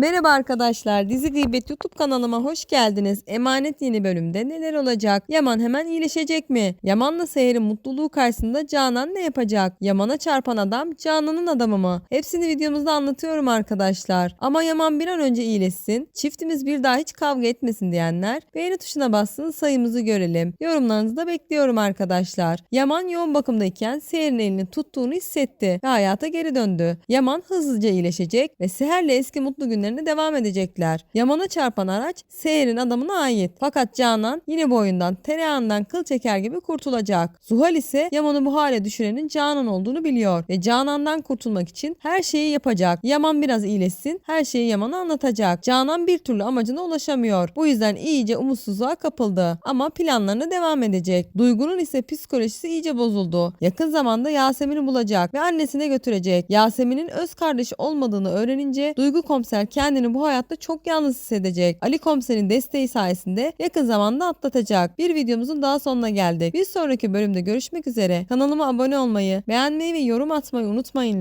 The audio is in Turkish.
Merhaba arkadaşlar, Dizi Gıybet YouTube kanalıma hoş geldiniz. Emanet yeni bölümde neler olacak? Yaman hemen iyileşecek mi? Yaman'la Seher'in mutluluğu karşısında Canan ne yapacak? Yaman'a çarpan adam Canan'ın adamı mı? Hepsini videomuzda anlatıyorum arkadaşlar. Ama Yaman bir an önce iyileşsin, çiftimiz bir daha hiç kavga etmesin diyenler beğeni tuşuna bassın sayımızı görelim. Yorumlarınızı da bekliyorum arkadaşlar. Yaman yoğun bakımdayken Seher'in elini tuttuğunu hissetti ve hayata geri döndü. Yaman hızlıca iyileşecek ve Seher'le eski mutlu günlerine devam edecekler. Yaman'a çarpan araç Seher'in adamına ait. Fakat Canan yine bu oyundan tereyağından kıl çeker gibi kurtulacak. Zuhal ise Yaman'ı bu hale düşürenin Canan olduğunu biliyor ve Canan'dan kurtulmak için her şeyi yapacak. Yaman biraz iyileşsin, her şeyi Yaman'a anlatacak. Canan bir türlü amacına ulaşamıyor. Bu yüzden iyice umutsuzluğa kapıldı. Ama planlarına devam edecek. Duygu'nun ise psikolojisi iyice bozuldu. Yakın zamanda Yasemin'i bulacak ve annesine götürecek. Yasemin'in öz kardeşi olmadığını öğrenince Duygu komiser kendini bu hayatta çok yalnız hissedecek. Ali komiserin desteği sayesinde yakın zamanda atlatacak. Bir videomuzun daha sonuna geldik. Bir sonraki bölümde görüşmek üzere. Kanalıma abone olmayı, beğenmeyi ve yorum atmayı unutmayın